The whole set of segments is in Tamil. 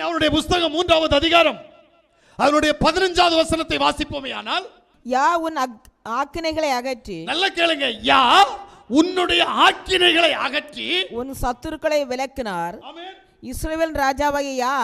அவனுடைய புஸ்தகம் மூன்றாவது அதிகாரம் அதனுடைய பதினஞ்சாவது வசனத்தை வாசிப்போமே ஆனால் யா உன் ஆக்கினைகளை அகற்றி நல்ல கேளுங்க யா உன்னுடைய ஆக்கினைகளை அகற்றி உன் சத்துருக்களை விலக்கினார் ஆமென். இஸ்ரவேல் ராஜாவாகிய யா.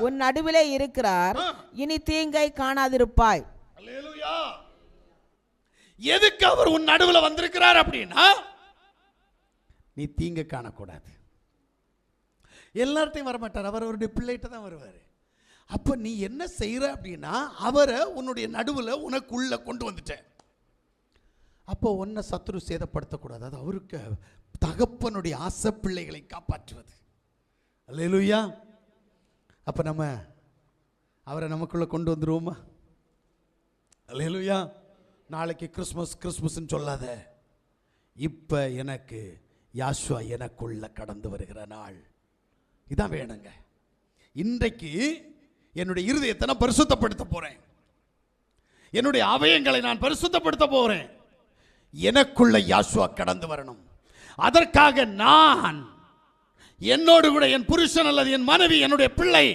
உன் நடுவிலே இருக்கிறார். இனி தீங்கை காணாதிருப்பாய் அல்லேலூயா. எதுக்கு அவர் உன் நடுவுல வந்திருக்கிறார் அப்படின்னா நீ தீங்க காணக்கூடாது எல்லார்ட்டையும் வரமாட்டார். அவர் அவருடைய பிள்ளைகிட்ட தான் வருவார். அப்போ நீ என்ன செய்கிற அப்படின்னா அவரை உன்னுடைய நடுவில் உனக்குள்ளே கொண்டு வந்துட்டேன். அப்போ உன்னை சத்துரு சேதப்படுத்தக்கூடாது. அது அவருக்கு தகப்பனுடைய ஆசை பிள்ளைகளை காப்பாற்றுவது. அல்லேலூயா. அப்போ நம்ம அவரை நமக்குள்ளே கொண்டு வந்துடுவோமா அல்லேலூயா. நாளைக்கு கிறிஸ்மஸ் கிறிஸ்மஸ்ன்னு சொல்லாத. இப்போ எனக்கு யாஷ்வா எனக்குள்ளே கடந்து வருகிற நாள். இதான் வேணுங்க. இன்றைக்கு என்னுடைய இருதயத்தை நான் பரிசுத்தப்படுத்த போகிறேன் என்னுடைய அவயங்களை நான் பரிசுத்தப்படுத்த போகிறேன் எனக்குள்ள யாசுவா கடந்து வரணும். அதற்காக நான் என்னோடு கூட என் புருஷன் அல்லது என் மனைவி என்னுடைய பிள்ளை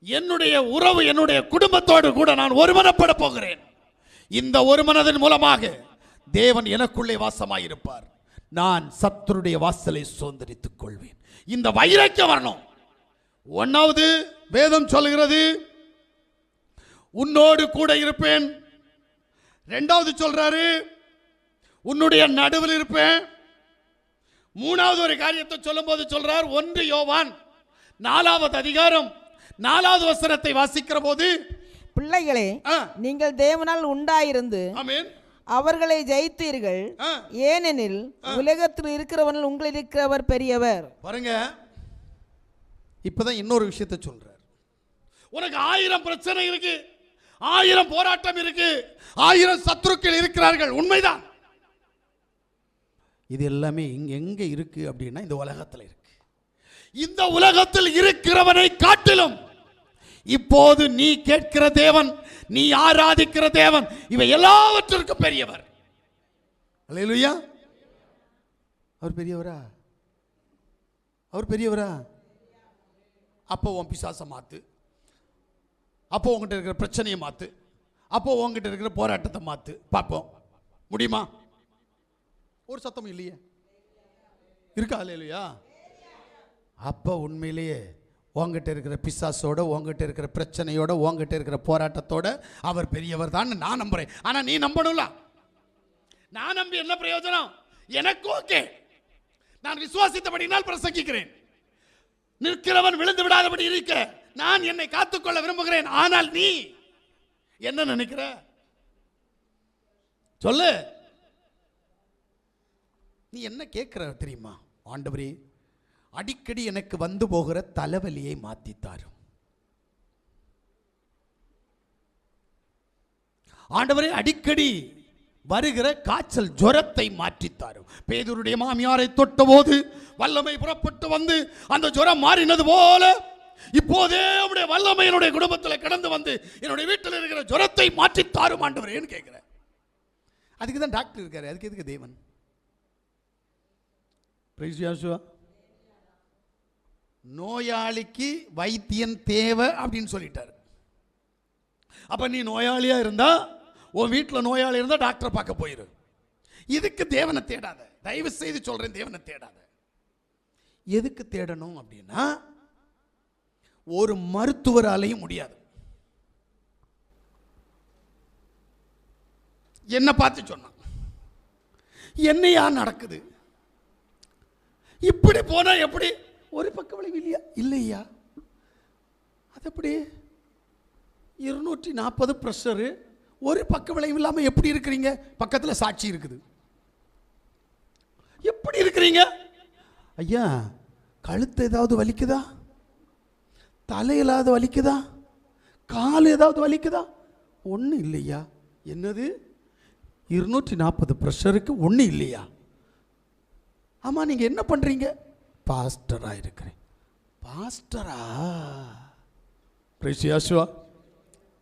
என்னுடைய உறவு என்னுடைய குடும்பத்தோடு கூட நான் ஒருமனப்பட போகிறேன். இந்த ஒருமனதின் மூலமாக தேவன் எனக்குள்ளே வாசமாயிருப்பார். நான் சத்துருடைய வாசலை சுதந்திரித்துக் கொள்வேன். இந்த வைராக்கியம் வரணும். ஒன்னாவது வேதம் சொல்கிறது உன்னோடு கூட இருப்பேன். ரெண்டாவது சொல்றாரு உன்னுடைய நடுவில் இருப்பேன். மூணாவது ஒரு காரியத்தை சொல்லும்போது சொல்றார் ஒன்று யோவான் நாலாவது அதிகாரம் நாலாவது வசனத்தை வாசிக்கிற போது பிள்ளைகளே நீங்கள் தேவனால் உண்டாயிருந்து அவர்களை ஜெயித்தீர்கள். ஏனெனில் உலகத்தில் இருக்கிறவனில் உங்களில் இருக்கிறவர் பெரியவர். பாருங்க. இப்பதான் இன்னொரு விஷயத்தை சொல்றார். உனக்கு ஆயிரம் பிரச்சனை இருக்கு. ஆயிரம் போராட்டம் இருக்கு. ஆயிரம் சத்துருக்கள் இருக்கிறார்கள். உண்மைதான். இது எல்லாமே இங்க எங்க இருக்கு அப்படின்னா இந்த உலகத்துல இருக்கு. இந்த உலகத்தில் இருக்கிறவனை காட்டிலும் இப்போது நீ கேட்கிற தேவன் நீ ஆராதிக்கிற தேவன். இவை எல்லாவற்றிற்கும் பெரியவர். அல்லையா அவர் பெரியவரா? அவர் பெரியவரா? அப்போ உன் பிசாசை மாற்று அப்போ உங்ககிட்ட இருக்கிற பிரச்சனையை மாற்று அப்போ உங்ககிட்ட இருக்கிற போராட்டத்தை மாற்று பார்ப்போம். முடியுமா? ஒரு சத்தம் இல்லையே. இருக்கா இல்லையா அப்போ உண்மையிலேயே உங்ககிட்ட இருக்கிற பிசாசோட உங்ககிட்ட இருக்கிற பிரச்சனையோட உங்ககிட்ட இருக்கிற போராட்டத்தோட அவர் பெரியவர் தான் நான் நம்புறேன். ஆனால் நீ நம்பணும்ல? நான் நம்பி என்ன பிரயோஜனம்? எனக்கு ஓகே. நான் விசுவாசித்தபடினால் பிரசங்கிக்கிறேன். நிற்கிறவன் விழுந்து விடாதபடி இருக்க. நான் என்னை காத்துக்கொள்ள விரும்புகிறேன். ஆனால் நீ என்ன நினைக்கிற? சொல்லு. நீ என்ன கேட்கிற தெரியுமா ஆண்டவரே? அடிக்கடி எனக்கு வந்து போகிற தலைவலியை மாற்றித்தாரும் ஆண்டவரே அடிக்கடி வருகிற காய்ச்சல் ஜுரத்தை மாற்றித்தாரும் பேதருடைய மாமியாரை தொட்டபோது வல்லமை புறப்பட்டு வந்து அந்த ஜுரம் மாறினது போல இப்போதே அவருடைய வல்லமை என்னுடைய குடும்பத்தில் கடந்து வந்து என்னுடைய வீட்டில் இருக்கிற ஜுரத்தை மாற்றித்தாரும் ஆண்டவரேன்னு கேட்குறேன். அதுக்கு தான் டாக்டர் இருக்காரு. அதுக்கு எதுக்கு தேவன்? பிரைஸ் யாசுவா நோயாளிக்கு வைத்தியன் தேவை அப்படின்னு சொல்லிட்டார். அப்போ நீ நோயாளியாக இருந்தால் உன் வீட்டில் நோயாளி இருந்தால் டாக்டரை பார்க்க போயிரு. இதுக்கு தேவனை தேடாத. தயவு செய்து சொல்கிறேன் தேவனை தேடாத. எதுக்கு தேடணும் அப்படின்னா ஒரு மருத்துவராலையும் முடியாது. என்னை பார்த்து சொன்னான். என்னையா நடக்குது? இப்படி போனால் எப்படி? ஒரு பக்க விளைவு இல்லையா? இல்லையா? அது எப்படி? இருநூற்றி நாற்பது ப்ரெஷரு. ஒரு பக்க விளைவு இல்லாமல் எப்படி இருக்கிறீங்க? பக்கத்தில் சாட்சி இருக்குது. எப்படி இருக்கிறீங்க? ஐயா கழுத்து ஏதாவது வலிக்குதா? தலை ஏதாவது வலிக்குதா? கால் ஏதாவது வலிக்குதா? ஒன்றும் இல்லையா? என்னது? இருநூற்றி நாற்பது ப்ரெஷருக்கு ஒன்றும் இல்லையா? ஆமாம் நீங்கள் என்ன பண்ணுறீங்க பாஸ்டராக இருக்கிறேன் பாஸ்டரா பிரசியாசுவா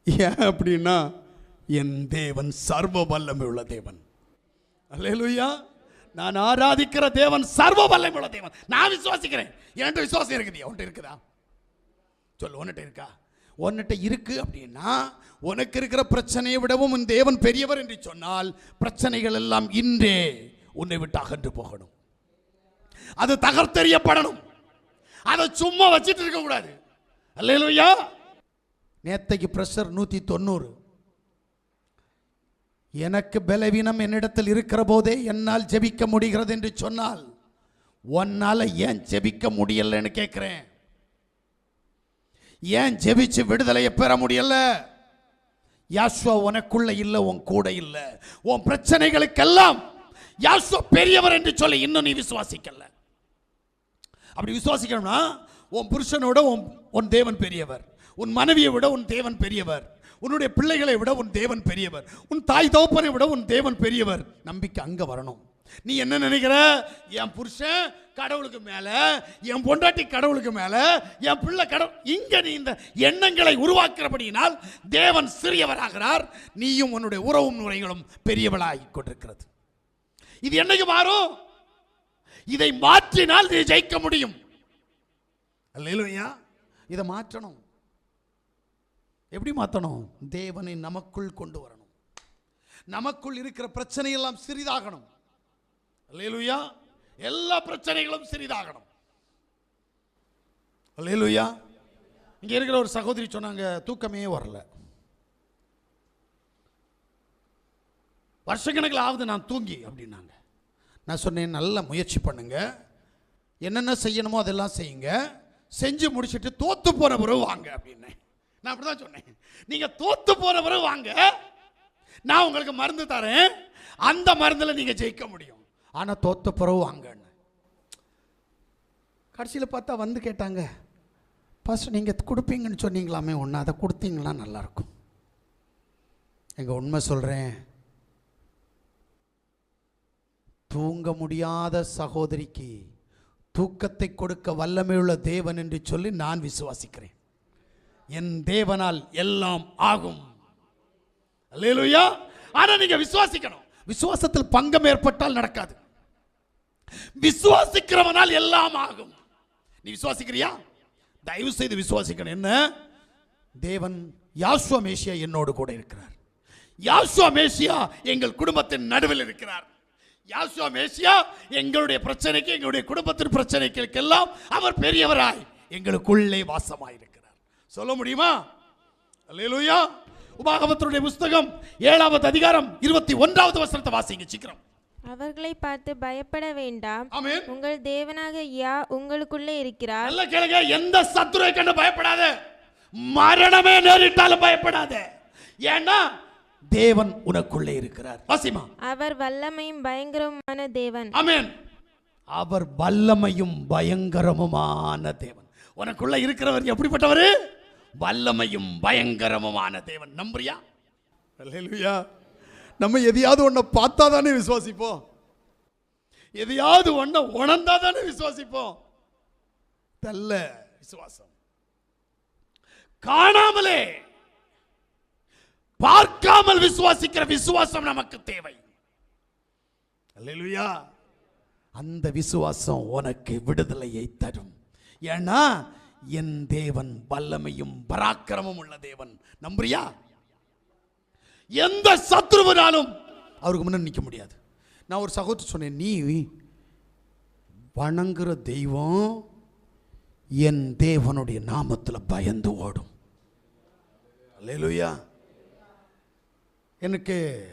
ஏன் அப்படின்னா என் தேவன் சர்வ வல்லமை உள்ள தேவன். அல்லேலூயா நான் ஆராதிக்கிற தேவன் சர்வ வல்லமை உள்ள தேவன். நான் விசுவாசிக்கிறேன். என்கிட்ட விசுவாசம் இருக்குது உன்கிட்ட இருக்குதா? சொல்லு உன்கிட்ட இருக்கா? உன்கிட்ட இருக்கு அப்படின்னா உனக்கு இருக்கிற பிரச்சனையை விடவும் உன் தேவன் பெரியவர் என்று சொன்னால் பிரச்சனைகள் எல்லாம் இன்றே உன்னை விட்டு அகன்று போகணும். அது தகர்த்தெறியப்படணும். அதை சும்மா வச்சுட்டு இருக்க கூடாது. அல்லையா நேத்தைக்கு பிரஷர் நூத்தி தொண்ணூறு எனக்கு பலவீனம் என்னிடத்தில் இருக்கிற போதே என்னால் ஜெபிக்க முடிகிறது என்று சொன்னால் உன்னால ஏன் ஜெபிக்க முடியலன்னு கேட்கிறேன். ஏன் ஜெபிச்சு விடுதலையை பெற முடியல? யாஸ்வா உனக்குள்ள இல்லை உன் கூட இல்லை. உன் பிரச்சனைகளுக்கெல்லாம் யாஸ்வா பெரியவர் என்று சொல்லி இன்னும் நீ விசுவாசிக்கல. அப்படி விசுவாசிக்கணும்னா உன் புருஷனோட உன் உன் தேவன் பெரியவர். உன் மனைவியை விட உன் தேவன் பெரியவர். உன்னுடைய பிள்ளைகளை விட உன் தேவன் பெரியவர். உன் தாய் தகப்பனை விட உன் தேவன் பெரியவர். நம்பிக்கை அங்கே வரணும். நீ என்ன நினைக்கிற? என் புருஷன் கடவுளுக்கு மேலே என் பொண்டாட்டி கடவுளுக்கு மேலே என் பிள்ளை கடவுள் இங்கே நீ இந்த எண்ணங்களை உருவாக்குறபடியினால் தேவன் சிறியவராகிறார். நீயும் உன்னுடைய உறவும் முறைகளும் பெரியவளாகி கொண்டிருக்கிறது. இது என்னைக்கு மாறும்? இதை மாற்றினால் நீ ஜெயிக்க முடியும். அல்லையா இதை மாற்றணும். எப்படி மாற்றணும் தேவனை நமக்குள் கொண்டு வரணும். நமக்குள் இருக்கிற பிரச்சனை எல்லாம் சிறிதாகணும். அல்லேலூயா. எல்லா பிரச்சனைகளும் சிறிதாகணும். அல்லேலூயா. இங்க இருக்கிற ஒரு சகோதரி சொன்னாங்க தூக்கமே வரல. வருஷக்கணக்கில் ஆகுது நான் தூங்கி அப்படின்னாங்க. நான் சொன்னேன் நல்ல முயற்சி பண்ணுங்க. என்னென்ன செய்யணுமோ அதெல்லாம் செய்யுங்க. செஞ்சு முடிச்சுட்டு தோத்து போகிற பிறகு வாங்க அப்படின்னேன். நான் அப்படி தான் சொன்னேன். நீங்கள் தோத்து போகிற பிறகு வாங்க. நான் உங்களுக்கு மருந்து தரேன். அந்த மருந்தில் நீங்கள் ஜெயிக்க முடியும். ஆனால் தோத்த பிறகு வாங்கன்னு. கடைசியில் பார்த்தா வந்து கேட்டாங்க ஃபஸ்ட் நீங்கள் கொடுப்பீங்கன்னு சொன்னீங்களாமே ஒன்று அதை கொடுத்தீங்கன்னா நல்லாயிருக்கும் எங்கள் உண்மை சொல்கிறேன் தூங்க முடியாத சகோதரிக்கு தூக்கத்தை கொடுக்க வல்லமையுள்ள தேவன் என்று சொல்லி நான் விசுவாசிக்கிறேன். என் தேவனால் எல்லாம் ஆகும். அல்லேலூயா. ஆனா நீங்க விசுவாசிக்கணும். விசுவாசத்தில் பங்கம் ஏற்பட்டால் நடக்காது. விசுவாசிக்கிறவனால் எல்லாம் ஆகும். நீ விசுவாசிக்கிறியா? தயவு செய்து விசுவாசிக்கணும். என்ன? தேவன் யாசுவ மேசியா என்னோடு கூட இருக்கிறார். யாசுவ மேசியா எங்கள் குடும்பத்தின் நடுவில் இருக்கிறார். யாசுவ மேசியா எங்களுடைய பிரச்சனைக்கு எங்களுடைய குடும்பத்தின் பிரச்சனைகளுக்கெல்லாம் அவர் பெரியவராய் எங்களுக்குள்ளே வாசமாய் இருக்கிறார் சொல்ல முடியுமா? அல்லேலூயா. உபாகமத்தினுடைய புஸ்தகம் ஏழாவது அதிகாரம் இருபத்தி ஒன்றாவது வசனத்தை வாசிங்க சீக்கிரம். அவர்களை பார்த்து பயப்பட வேண்டாம். உங்கள் தேவனாக யா உங்களுக்குள்ளே இருக்கிறார். நல்ல கேளுங்க எந்த சத்துருவை கண்டு பயப்படாத? மரணமே நேரிட்டாலும் பயப்படாத. ஏன்னா தேவன் உனக்குள்ளே இருக்கிறார். வாசிமா. அவர் வல்லமையும் பயங்கரமான தேவன். ஆமென். அவர் வல்லமையும் பயங்கரமுமான தேவன். உனக்குள்ள இருக்கிறவர் எப்படிப்பட்டவர்? வல்லமையும் பயங்கரமுமான தேவன். நம்புறியா? அல்லேலூயா. நம்ம எதையாவது ஒன்றை பார்த்தா தானே விசுவாசிப்போம். எதையாவது ஒன்றை உணர்ந்தா தானே விசுவாசிப்போம். தல்ல விசுவாசம். காணாமலே பார்க்காமல் விசுவாசிக்கிற விசுவாசம் நமக்கு தேவை. அல்லேலூயா. அந்த விசுவாசம் உனக்கு விடுதலையை தரும். ஏன்னா என் தேவன் வல்லமையும் பராக்கிரமும் உள்ள தேவன். நம்புறியா? எந்த சத்ருவனாலும் அவருக்கு முன்ன நிற்க முடியாது. நான் ஒரு சகோதரி சொன்னேன் நீ வணங்குற தெய்வம் என் தேவனுடைய நாமத்தில் பயந்து ஓடும். அல்லேலூயா. எனக்கு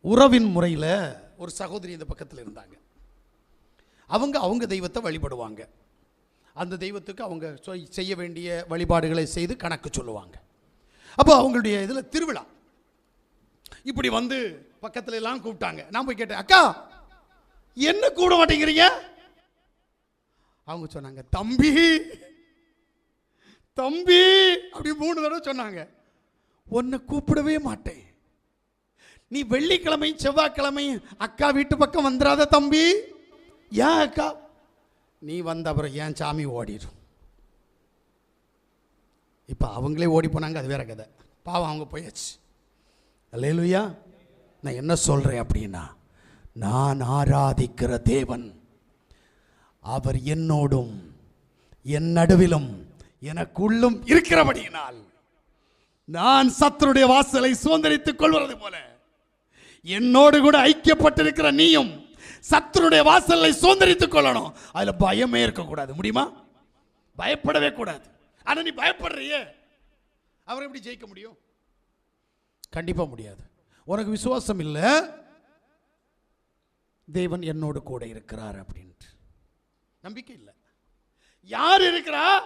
உறவின் முறையில் ஒரு சகோதரி இந்த பக்கத்தில் இருந்தாங்க. அவங்க அவங்க தெய்வத்தை வழிபடுவாங்க. அந்த தெய்வத்துக்கு அவங்க சொ- செய்ய வேண்டிய வழிபாடுகளை செய்து கணக்கு சொல்லுவாங்க. அப்போ அவங்களுடைய இதில் திருவிழா. இப்படி வந்து பக்கத்துல எல்லாம் கூப்பிட்டாங்க. நான் போய் கேட்டேன் அக்கா என்ன கூட மாட்டேங்கிறீங்க? அவங்க சொன்னாங்க தம்பி தம்பி அப்படி மூணு தடவை சொன்னாங்க. உன்னை கூப்பிடவே மாட்டேன். நீ வெள்ளிக்கிழமையும் செவ்வாய்க்கிழமையும் அக்கா வீட்டு பக்கம் வந்துடாத தம்பி. ஏன் அக்கா? நீ வந்த அப்புறம் ஏன் சாமி ஓடிடும் இப்போ அவங்களே ஓடி போனாங்க அது வேற கதை. பாவம் அவங்க போயாச்சு. அல்லேலூயா. நான் என்ன சொல்கிறேன் அப்படின்னா நான் ஆராதிக்கிற தேவன் அவர் என்னோடும் என் நடுவிலும் எனக்குள்ளும் இருக்கிறபடியினால் நான் சத்தருடைய வாசலை சுதந்திரித்துக் கொள்வது போல. என்னோடு கூட ஐக்கியப்பட்டிருக்கிற நீயும் சத்துருடைய வாசலை சுதந்திரித்துக் கொள்ளணும். அதுல பயமே இருக்கக்கூடாது. முடியுமா? பயப்படவே கூடாது. ஆனா நீ பயப்படுறியே. அவரை எப்படி ஜெயிக்க முடியும்? கண்டிப்பா முடியாது. உனக்கு விசுவாசம் இல்லை. தேவன் என்னோடு கூட இருக்கிறார் அப்படின்ட்டு. நம்பிக்கை இல்லை. யார் இருக்கிறா?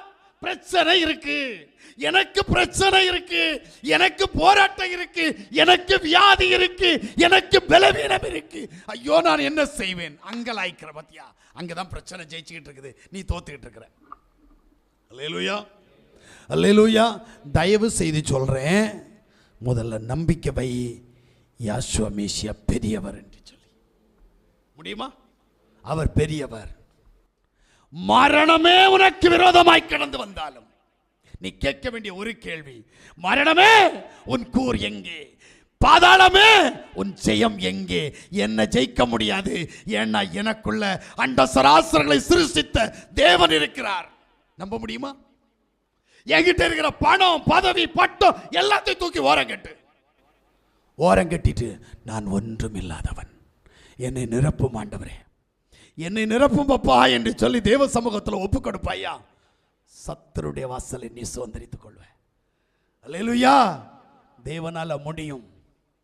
பிரச்சனை இருக்கு. எனக்கு பிரச்சனை இருக்கு. எனக்கு போராட்டம் இருக்கு. எனக்கு வியாதி இருக்கு. எனக்கு பலவீனம் இருக்கு. ஐயோ நான் என்ன செய்வேன்? அங்கலாய்க்கிற பத்தியா? அங்கதான் பிரச்சனை ஜெயிச்சுக்கிட்டு இருக்குது. நீ தோத்துக்கிட்டு இருக்கிற. அல்லேலூயா. அல்லேலூயா. தயவு செய்து சொல்றேன். முதல்ல நம்பிக்கை வை. யாசுவ மேசியா பெரியவர் என்று சொல்லி. முடியுமா? அவர் பெரியவர். மரணமே உனக்கு விரோதமாய் கடந்து வந்தாலும் நீ கேட்க வேண்டிய ஒரு கேள்வி மரணமே உன் கூர் எங்கே? பாதாளமே உன் ஜெயம் எங்கே? என்ன ஜெயிக்க முடியாது? ஏன்னா எனக்குள்ள அண்ட சராசரங்களை சிருஷ்டித்த தேவன் இருக்கிறார். நம்ப முடியுமா? என்கிட்ட இருக்கிற பணம் பதவி பட்டம் எல்லாத்தையும் தூக்கி ஓரம் கட்டு. ஓரம் கட்டிட்டு நான் ஒன்றும் இல்லாதவன். என்னை நிரப்பும் ஆண்டவரே. என்னை நிரப்பும் பப்பா என்று சொல்லி தேவ சமூகத்தில் ஒப்பு கொடுப்பாயா? சத்தருடைய வாசலை நீ சுதந்திரித்துக் கொள்வேன் அல்லேலூயா. தேவனால முடியும்.